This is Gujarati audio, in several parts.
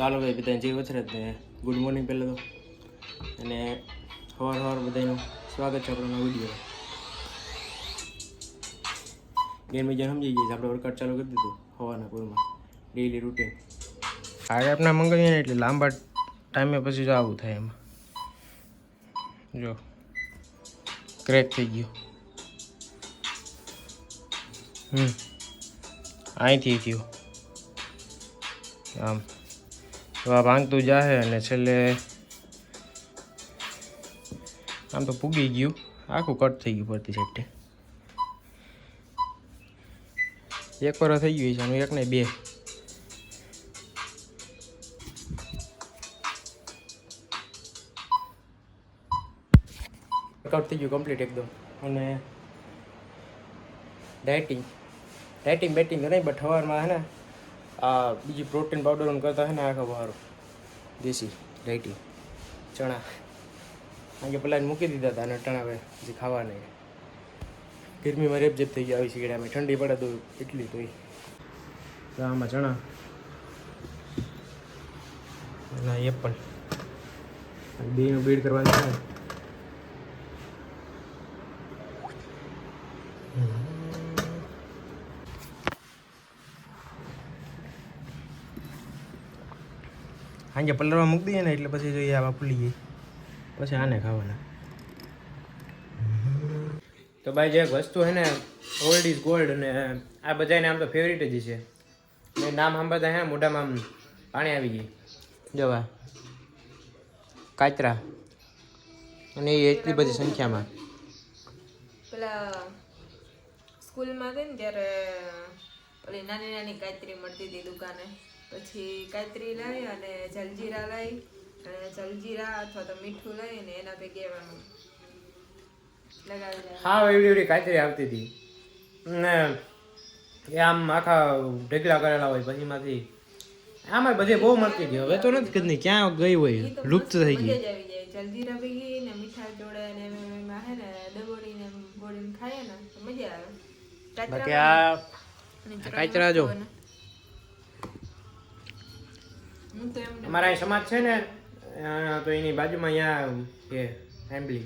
ચાલો ભાઈ બધા જય વચરાજ ને ગુડ મોર્નિંગ પહેલાં તો. અને સવાર સવાર બધાનું સ્વાગત છે આપણો વીડિયો બેન બીજા સમજી ગયા આપણે વર્કઆઉટ ચાલુ કરી દીધું હવાના પૂરમાં. ડેઈલી રૂટીન આજે આપણે મંગાવીએ ને એટલે લાંબા ટાઈમે પછી જો આવું થાય એમાં. જો. ક્રેક થઈ ગયો. હમ. અહીંથી થયું. આમ. તો આ ભાંગતું જાહે અને છેલ્લે આમ તો પૂગી ગયું. આખું કટ થઈ ગયું પડતી સાઈડે એક પર થઈ ગયું છે આનું એક ને બે. કટ થઈ ગયું કમ્પ્લીટ એકદમ. અને ડાયટિંગ ડાયટિંગ બેટિંગ નહીં બટ સવારમાં હે ને આ બીજી પ્રોટીન પાવડર કરતા હે ને આખા બહાર. દેશી રાઈટી ચણા. આજે પેલા મૂકી દીધા હતા અને ટણા હવે જે ખાવા નહીં. ગરમીમાં રેપજેપ થઈ ગયા આવી છે અમે ઠંડી પડે તો એટલી તો તો આમાં ચણા. અને એ પણ બેનું બીડ કરવાનું છે સાંજે પલરમાં મૂકી દઈએ ને એટલે પછી જોઈએ આવા ફૂલી ગઈ. પછી આને ખાવાના. તો ભાઈ જે વસ્તુ છે ને ઓલ્ડ ઇઝ ગોલ્ડ અને આ બધાને આમ તો ફેવરિટ જ છે. મેં નામ સાંભળતા હે મોઢામાં આમ પાણી આવી ગઈ જવા કાચરા અને એ એટલી બધી સંખ્યામાં. પેલા સ્કૂલમાં હતી ને ત્યારે પેલી નાની નાની કાચરી મળતી હતી દુકાને. પછી કાતરી લાવી અને જલજીરા લાવી અને જલજીરા અથવા તો મીઠું લઈ ને એના ભેગે લગાવી. હા એવડી એવડી કાતરી આવતી હતી. ને એ આમ આખા ઢગલા કરેલા હોય પછી એમાંથી આમાં બધે બહુ મળતી હતી. હવે તો નથી કદી ક્યાં ગઈ હોય લુપ્ત થઈ ગઈ. જલ્દી જલજીરા ભેગી ને મીઠા જોડે ને એમ હે ને દબોડીને બોડીને ખાઈએ ને મજા આવે. બાકી આ અને કાચરા જો. અમારા સમાજ છે ને તો એની બાજુમાં અહીંયા છે એમ્બલી.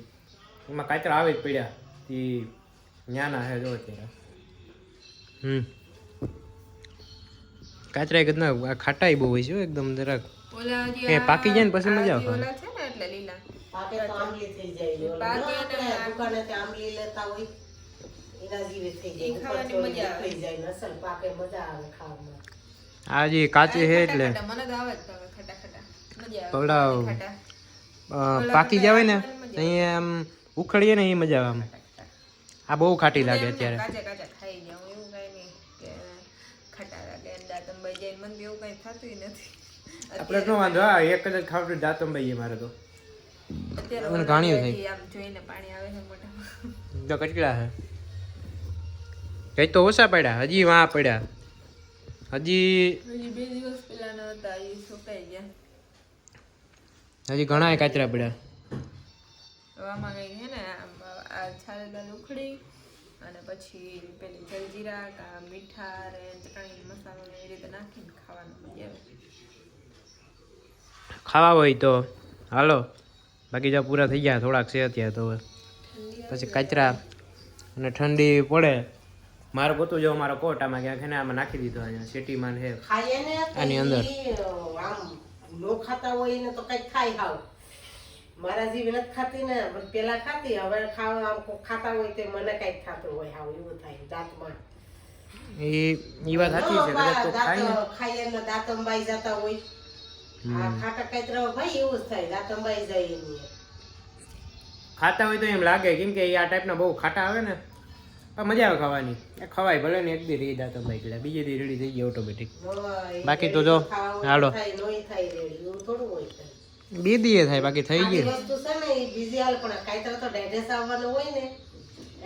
એમાં કાચરા આવે જ પડ્યા. એ ન્યાના હે જો અત્યારે. હમ. કાચરા એકદમ ખાટાઈ બહુ હોય છે એકદમ જરાક. ઓલા એ પાકી જાય ને પછી મજા આવે. ઓલા છે ને એટલે લીલા. પાકે તો આંબલી થઈ જાય પાકે ના ને આપણે દુકાનેથી આંબલી લેતા હોય. એના જીવે થઈ જાય. ખાવાની મજા આવે. થઈ જાય અસલ પાકે મજા આવે ખાવામાં. આ જે કાચી છે એટલે. તો અ, પાકી જાય ને અહીંયા આમ ઉખડીએ ને એ મજા આવે આમ. આ બહુ ખાટી લાગે અત્યારે. તો આપણે નો વાંધો હા એક જ ખાવતું દાંત અંબાઈએ મારે તો. અત્યારે મને થઈ. હજી આમ જોઈને પાણી આવે છે મોઢામાં. તો કચકડા છે. કઈ તો ઓછા પડ્યા હજી વાં પડ્યા. હજી. બે દિવસ પહેલાના હતા એ સુકાઈ ગયા. હજી ઘણા કાચરા પડ્યા. તો આમાં કઈ છે ને આ છાલેદાર ઉખડી અને પછી પેલી જલજીરા કા મીઠા ને ચટણી મસાલો ને એ રીતે નાખીને ખાવાનું મજા આવે ખાવા હોય તો. હાલો બાકી જો પૂરા થઈ ગયા થોડાક છે અત્યારે તો પછી કચરા અને ઠંડી પડે. મારો ગોતું જો મારો કોટામાં ક્યાંક ને આમાં નાખી દીધો અહીંયા સિટીમાં ને ને આની અંદર. આમ નો ખાતા હોય ને તો કઈ ખાઈ હાવ. મારા જેવી નથી ખાતી ને પેલા ખાતી હવે ખાવા આમ ખાતા હોય તો મને કઈ ખાતું હોય હાવ એવું થાય દાંતમાં એ એ વાત સાચી છે કદાચ તો ખાય ને. દાંત ખાઈએ ને દાંત જતા હોય. આ ખાટા કાતરા ભાઈ એવું જ થાય દાંત અંબાઈ જાય એની. ખાતા હોય તો એમ લાગે કેમ કે આ આ ટાઈપના બહુ ખાટા આવે ને પણ મજા આવે ખાવાની. એ ખવાય ભલે ને એક દી રહી તો અંબાઈ ગયા બીજી દી રેડી થઈ ગઈ ઓટોમેટિક બાકી તો જો, હાલો. રેડી. બે દીએ થાય બાકી થઈ ગઈ વસ્તુ છે ને એ બીજી હાલ પણ કાંઈ તો ડાયજેસ્ટ આવવાનું હોય ને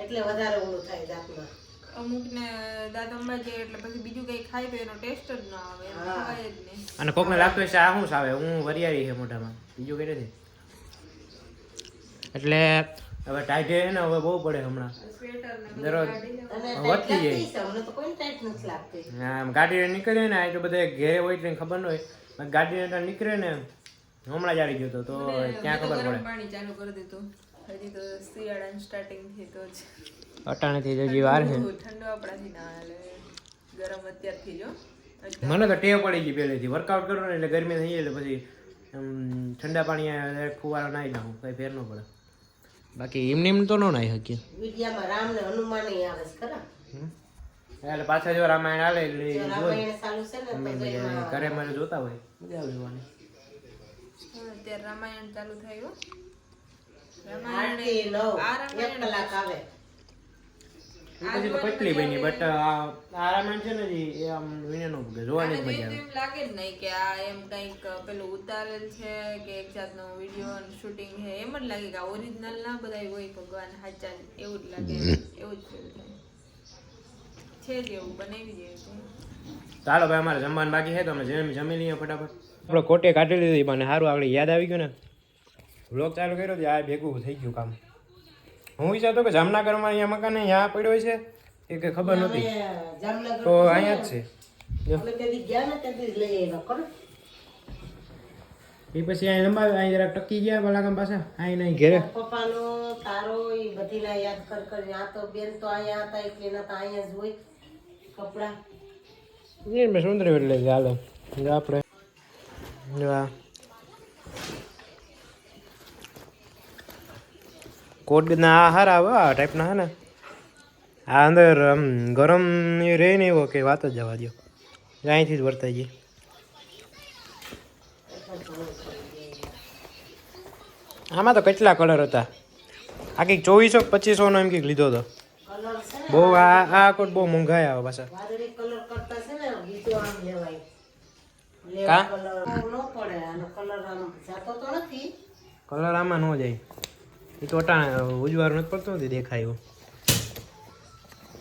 એટલે વધારે ઓલું થાય દાંતમાં અમુક ને દાંત અંબાઈ જાય એટલે પછી બીજું કઈ ખાય તો એનો ટેસ્ટ જ ના આવે એમ ખવાય જ નહીં. અને કોકને લાગતું હશે આ શું આવે હું વરિયાળી છે મોઢામાં. બીજું કઈ નથી એટલે હવે ટાઈટ છે ને હવે બહુ પડે હમણાં. દરરોજ. વધતી જાય. આમ ગાડી નીકળે ને આ તો બધા ઘેરે હોય એટલે ખબર ન હોય. ગાડી નીકળે ને હમણાં જ આવી ગયો તો ત્યાં ખબર પડે. પાણી ચાલુ કરી દીધું. હજી તો શિયાળાની સ્ટાર્ટિંગથી તો જ અટાણેથી હજી વાર છે. બહુ આપણાથી ના હાલે. ગરમ અત્યારથી જો. મને તો ટેવ પડી ગઈ પહેલેથી. વર્કઆઉટ કરો ને એટલે ગરમી થઈ જાય એટલે પછી આમ ઠંડા પાણી ફુવારો નાહી નાખું કઈ ફેર ન પડે. બાકી એમને એમ તો ન નાય શકીએ. વિદ્યામાં રામ ને હનુમાન આવે છે ખરા. એટલે પાછા જો રામાયણ આવે એટલે જો રામાયણ ચાલુ છે ને ઘરે મને જોતા હોય. મજા આવે જોવાની. અત્યારે રામાયણ ચાલુ થયું. રામાયણ નવ એક કલાક આવે. પછી તો પતલી બની બટ આ રામાયણ છે ને જી, એ આમ વિને નો ભૂગે જોવાની જ મજા આવે. એમ લાગે જ નહીં કે આ એમ કંઈક પેલું ઉતારેલ છે કે એક જાતનો વીડિયો શૂટિંગ છે એમ જ લાગે કે આ ઓરિજિનલ ના બધા હોય ભગવાન સાચા એવું જ લાગે એવું જ થાય. છે જ એવું બનાવી દે ચાલો ભાઈ અમારે જમવાનું બાકી છે તો અમે જેમ જમી લઈએ ફટાફટ. આપણે કોટે કાઢી લીધી મને સારું આગળ યાદ આવી ગયું ને. વ્લોગ ચાલુ કર્યો તો આ ભેગું થઈ ગયું કામ. હું વિચારતો કે જામનગરમાં અહીંયા મકાન અહીંયા પડ્યો છે એ કે ખબર નથી તો અહીંયા જ છે. એ પછી અહીં લંબાવે અહીં જરા ટકી ગયા બલાગામ પાછા અહીં નહીં ઘેરે. પપ્પાનો તારો એ બધીના યાદ કર કરી આ તો બેન તો અહીંયા હતા એટલે એના તો અહીંયા જ હોય કપડા. નહીં મેં સુંદર એટલે ચાલો આપણે આપણે જો આ કોટના આ હારા આવે આ ટાઈપના હે ને. આ અંદર આમ ગરમ રહે ને એવો કે વાત જ જવા દો અહીંથી જ વર્તાઈ ગઈ. આમાં તો કેટલા કલર હતા? આ કંઈક ચોવીસો પચીસો નો એમ કંઈક લીધો હતો. બહુ આ આ કોટ બહુ મોંઘાઈ આવે પાછા. કલર આમાં ન જાય. તો અટાણે ઉજવાર નથી પડતો નથી દેખાય.